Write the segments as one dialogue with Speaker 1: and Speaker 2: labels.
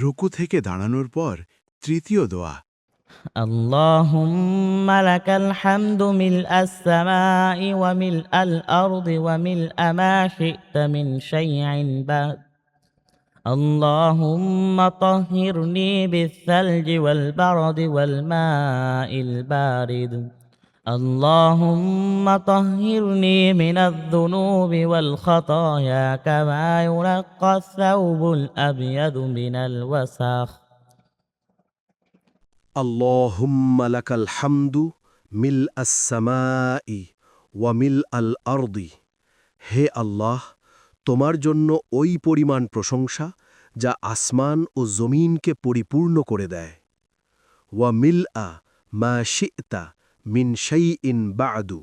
Speaker 1: রুকু থেকে দাঁড়ানোর পর তৃতীয় দোয়া
Speaker 2: اللهم لك الحمد ملء السماء وملء الأرض وملء ما شئت من شيء بعد اللهم طهرني بالثلج والبرد والماء البارد اللهم طهرني من الذنوب والخطايا كما ينقى الثوب الأبيض من الوسخ
Speaker 3: اللهم لك الحمد ملء السماء وملء الأرض হে আল্লাহ তোমার জন্য ওই পরিমাণ প্রশংসা যা আসমান ও জমিনকে পরিপূর্ণ করে দেয় ওয়া মিল আ মা শিতা মিন সেই ইন বাদু,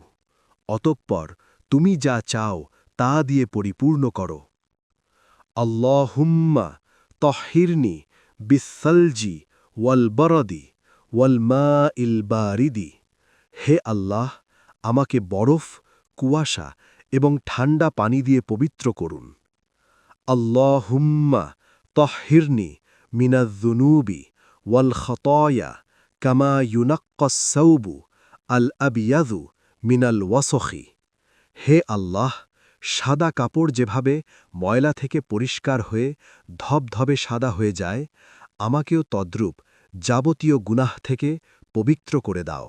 Speaker 3: অতঃপর তুমি যা চাও তা দিয়ে পরিপূর্ণ করো। আল্লাহুম্মা তহিরনি বিসলজি ওয়াল বরদি ওয়াল মা ইল বারিদি। হে আল্লাহ, আমাকে বরফ, কুয়াশা এবং ঠান্ডা পানি দিয়ে পবিত্র করুন। আল্লাহুম্মা তহিরনি মিনাজুনুবি ওয়াল খতয়া কামা ইউনাক্কসৌবু আল আবিয়াদু মিনাল ওয়াসখি। হে আল্লাহ, সাদা কাপড় যেভাবে ময়লা থেকে পরিষ্কার হয়ে ধবধবে সাদা হয়ে যায়, আমাকেও তদ্রূপ যাবতীয় গুনাহ থেকে পবিত্র করে দাও।